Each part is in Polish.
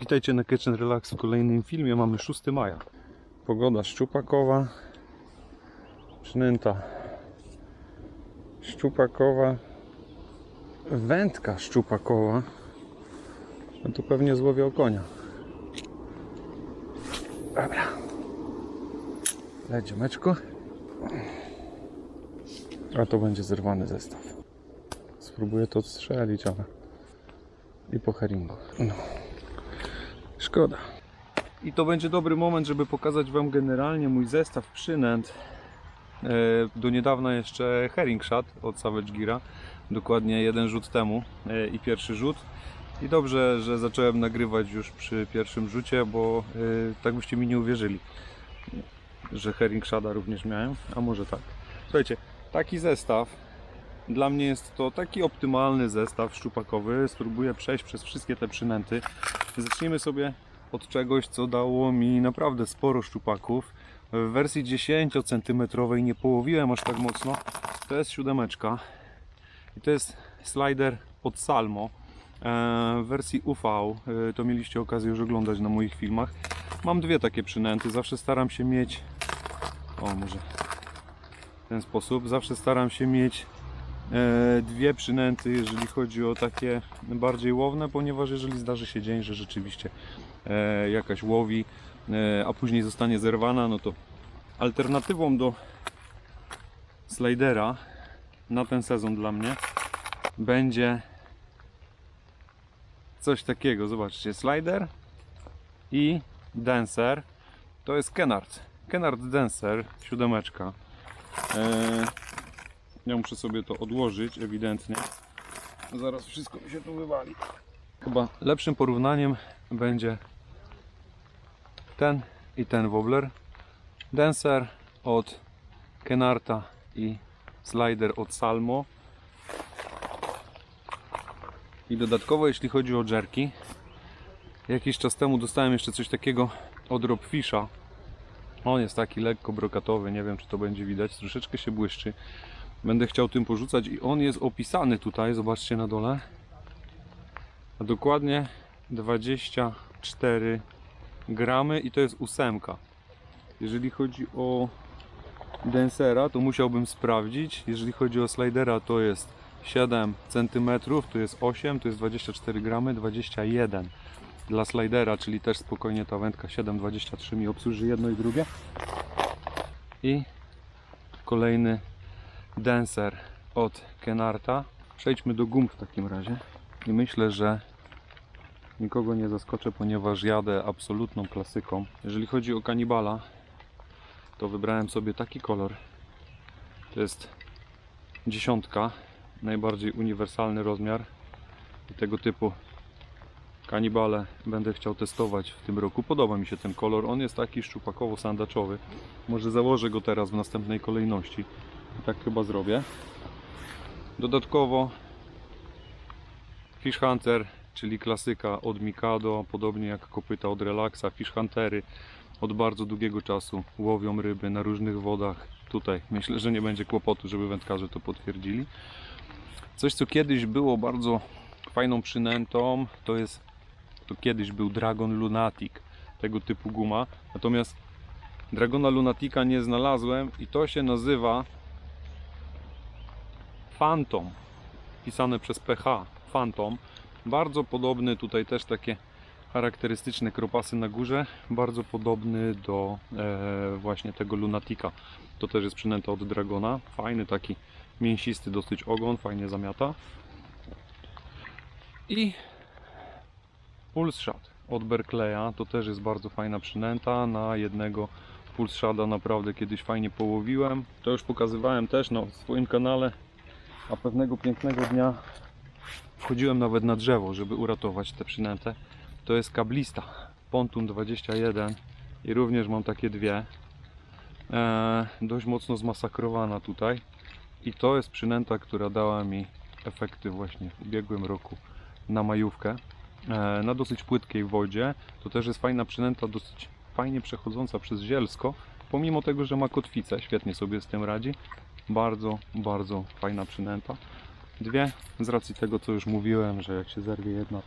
Witajcie na Catch and Relax w kolejnym filmie. Mamy 6 maja. Pogoda szczupakowa. Przynęta szczupakowa. Wędka szczupakowa. No to pewnie złowię konia. Dobra. Leć meczko. A to będzie zerwany zestaw. Spróbuję to odstrzelić, ale i po herringu. No. Szkoda. I to będzie dobry moment, żeby pokazać Wam generalnie mój zestaw przynęt. E, Do niedawna jeszcze herring shot od Savage Gira. Dokładnie jeden rzut temu e, i pierwszy rzut. I dobrze, że zacząłem nagrywać już przy pierwszym rzucie, bo e, tak byście mi nie uwierzyli, że herring shada również miałem, a może tak. Słuchajcie, taki zestaw dla mnie jest to taki optymalny zestaw szczupakowy. Spróbuję przejść przez wszystkie te przynęty. Zacznijmy sobie od czegoś, co dało mi naprawdę sporo szczupaków. W wersji 10 cm nie połowiłem aż tak mocno. To jest siódemeczka i to jest slider od Salmo. E, W wersji UV e, to mieliście okazję już oglądać na moich filmach. Mam dwie takie przynęty. Zawsze staram się mieć. O, może w ten sposób. Zawsze staram się mieć e, dwie przynęty, jeżeli chodzi o takie bardziej łowne, ponieważ jeżeli zdarzy się dzień, że rzeczywiście jakaś łowi, e, a później zostanie zerwana, no to alternatywą do slidera na ten sezon dla mnie będzie coś takiego. Zobaczcie, slider i dancer to jest Kenard. Kenard Dancer, siódemeczka. E, ja muszę sobie to odłożyć, ewidentnie. Zaraz wszystko mi się tu wywali. Chyba lepszym porównaniem będzie ten i ten wobbler. Dancer od Kenarta i slider od Salmo. I dodatkowo jeśli chodzi o jerki, jakiś czas temu dostałem jeszcze coś takiego od Robfisha. On jest taki lekko brokatowy, nie wiem czy to będzie widać, troszeczkę się błyszczy. Będę chciał tym porzucać i on jest opisany tutaj, zobaczcie na dole. A dokładnie 24 gramy i to jest ósemka. Jeżeli chodzi o Densera, to musiałbym sprawdzić. Jeżeli chodzi o slidera, to jest 7 cm, to jest 8, to jest 24 gramy, 21 dla slidera, czyli też spokojnie ta wędka 7,23 mi obsłuży jedno i drugie. I kolejny Dancer od Kenarta. Przejdźmy do gum w takim razie. I myślę, że nikogo nie zaskoczę, ponieważ jadę absolutną klasyką. Jeżeli chodzi o kanibala, to wybrałem sobie taki kolor. To jest dziesiątka, najbardziej uniwersalny rozmiar. I tego typu kanibale będę chciał testować w tym roku. Podoba mi się ten kolor. On jest taki szczupakowo-sandaczowy. Może założę go teraz w następnej kolejności. I tak chyba zrobię. Dodatkowo Fish Hunter, czyli klasyka od Mikado, podobnie jak kopyta od Relaxa. Fish Huntery od bardzo długiego czasu łowią ryby na różnych wodach. Tutaj myślę, że nie będzie kłopotu, żeby wędkarze to potwierdzili. Coś, co kiedyś było bardzo fajną przynętą, to jest to kiedyś był Dragon Lunatic, tego typu guma. Natomiast Dragona Lunatica nie znalazłem i to się nazywa Phantom, pisane przez PH, Phantom. Bardzo podobny, tutaj też takie charakterystyczne kropasy na górze, bardzo podobny do e, właśnie tego Lunatica. To też jest przynęta od Dragona, fajny taki mięsisty dosyć ogon, fajnie zamiata. I Pulse Shot od Berkeleya, to też jest bardzo fajna przynęta, na jednego Pulse Shada naprawdę kiedyś fajnie połowiłem. To już pokazywałem też na swoim kanale, a pewnego pięknego dnia wchodziłem nawet na drzewo, żeby uratować tę przynętę. To jest kablista, Pontun 21 i również mam takie dwie. Eee, dość mocno zmasakrowana tutaj i to jest przynęta, która dała mi efekty właśnie w ubiegłym roku na majówkę e, na dosyć płytkiej wodzie. To też jest fajna przynęta, dosyć fajnie przechodząca przez zielsko, pomimo tego, że ma kotwicę, świetnie sobie z tym radzi. Bardzo, bardzo fajna przynęta. Dwie, z racji tego, co już mówiłem, że jak się zerwie jedna,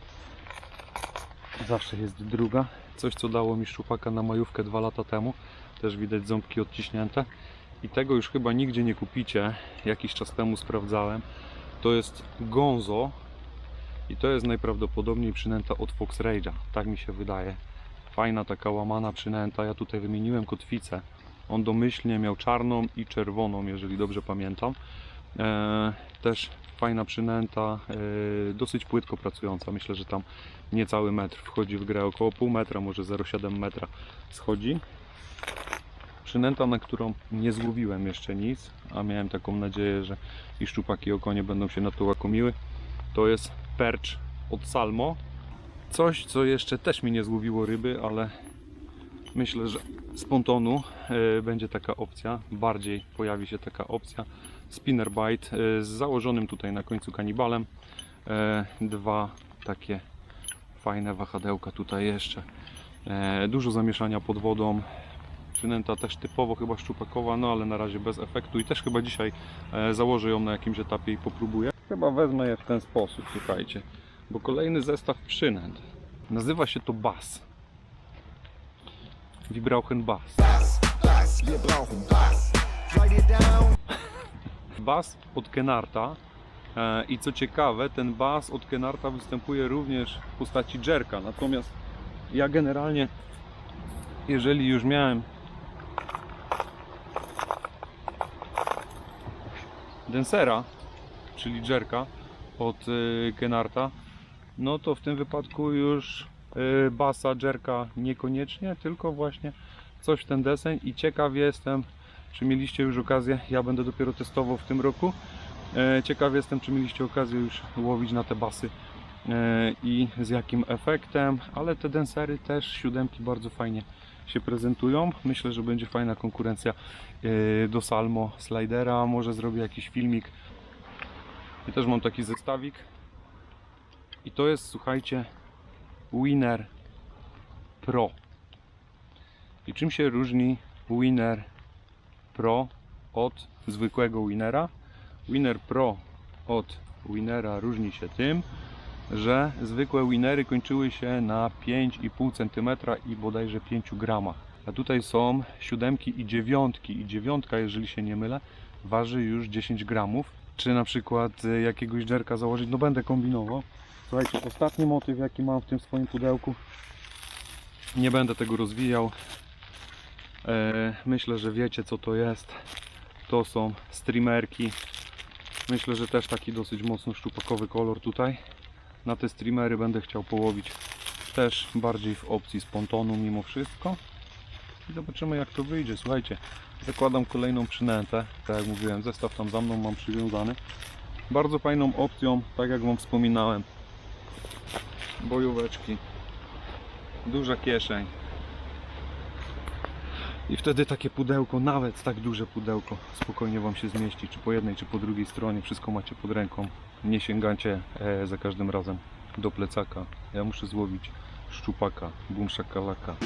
Zawsze jest druga. Coś, co dało mi szczupaka na majówkę dwa lata temu. Też widać ząbki odciśnięte. I tego już chyba nigdzie nie kupicie. Jakiś czas temu sprawdzałem. To jest gonzo. I to jest najprawdopodobniej przynęta od Fox Rage'a. Tak mi się wydaje. Fajna taka łamana przynęta. Ja tutaj wymieniłem kotwicę. On domyślnie miał czarną i czerwoną, jeżeli dobrze pamiętam. E, też fajna przynęta, e, dosyć płytko pracująca. Myślę, że tam niecały metr wchodzi w grę, około pół metra, może 0,7 metra schodzi. Przynęta, na którą nie złowiłem jeszcze nic, a miałem taką nadzieję, że i szczupaki i okonie będą się na to łakomiły. To jest percz od Salmo. Coś, co jeszcze też mi nie złowiło ryby, ale myślę, że z pontonu e, będzie taka opcja, bardziej pojawi się taka opcja. Spinnerbite e, z założonym tutaj na końcu kanibalem. E, Dwa takie fajne wahadełka tutaj jeszcze. E, Dużo zamieszania pod wodą. Przynęta też typowo chyba szczupakowa, no ale na razie bez efektu i też chyba dzisiaj założę ją na jakimś etapie i popróbuję. Chyba wezmę je w ten sposób, słuchajcie, bo kolejny zestaw przynęt. Nazywa się to Bass. Vibrauchen Bass. Bas od Kenarta. E, I co ciekawe, ten bas od Kenarta występuje również w postaci jerka. Natomiast ja generalnie, jeżeli już miałem Densera, czyli jerka od y, Kenarta, no to w tym wypadku już y, basa, jerka niekoniecznie, tylko właśnie coś w ten deseń i ciekaw jestem, czy mieliście już okazję, ja będę dopiero testował w tym roku. E, Ciekaw jestem, czy mieliście okazję już łowić na te basy e, i z jakim efektem, ale te densery też, siódemki bardzo fajnie się prezentują. Myślę, że będzie fajna konkurencja e, do Salmo Slidera. Może zrobię jakiś filmik. I też mam taki zestawik. I to jest, słuchajcie, Winner Pro. I czym się różni Winner Pro od zwykłego Winnera. Winner Pro od Winnera różni się tym, że zwykłe Winnery kończyły się na 5,5 cm i bodajże 5 gramach. A tutaj są siódemki i dziewiątki. I dziewiątka, jeżeli się nie mylę, waży już 10 gramów. Czy na przykład y, jakiegoś dżerka założyć? No będę kombinował. Słuchajcie, ostatni motyw jaki mam w tym swoim pudełku. Nie będę tego rozwijał. E, Myślę, że wiecie co to jest. To są streamerki. Myślę, że też taki dosyć mocno szczupakowy kolor tutaj. Na te streamery będę chciał połowić też bardziej w opcji z pontonu mimo wszystko. I zobaczymy jak to wyjdzie. Słuchajcie, zakładam kolejną przynętę. Tak jak mówiłem, zestaw tam za mną mam przywiązany. Bardzo fajną opcją, tak jak Wam wspominałem. Bojóweczki. Duża kieszeń. I wtedy takie pudełko, nawet tak duże pudełko, spokojnie Wam się zmieści, czy po jednej, czy po drugiej stronie, wszystko macie pod ręką. Nie sięgacie e, za każdym razem do plecaka. Ja muszę złowić szczupaka, bum szakalaka.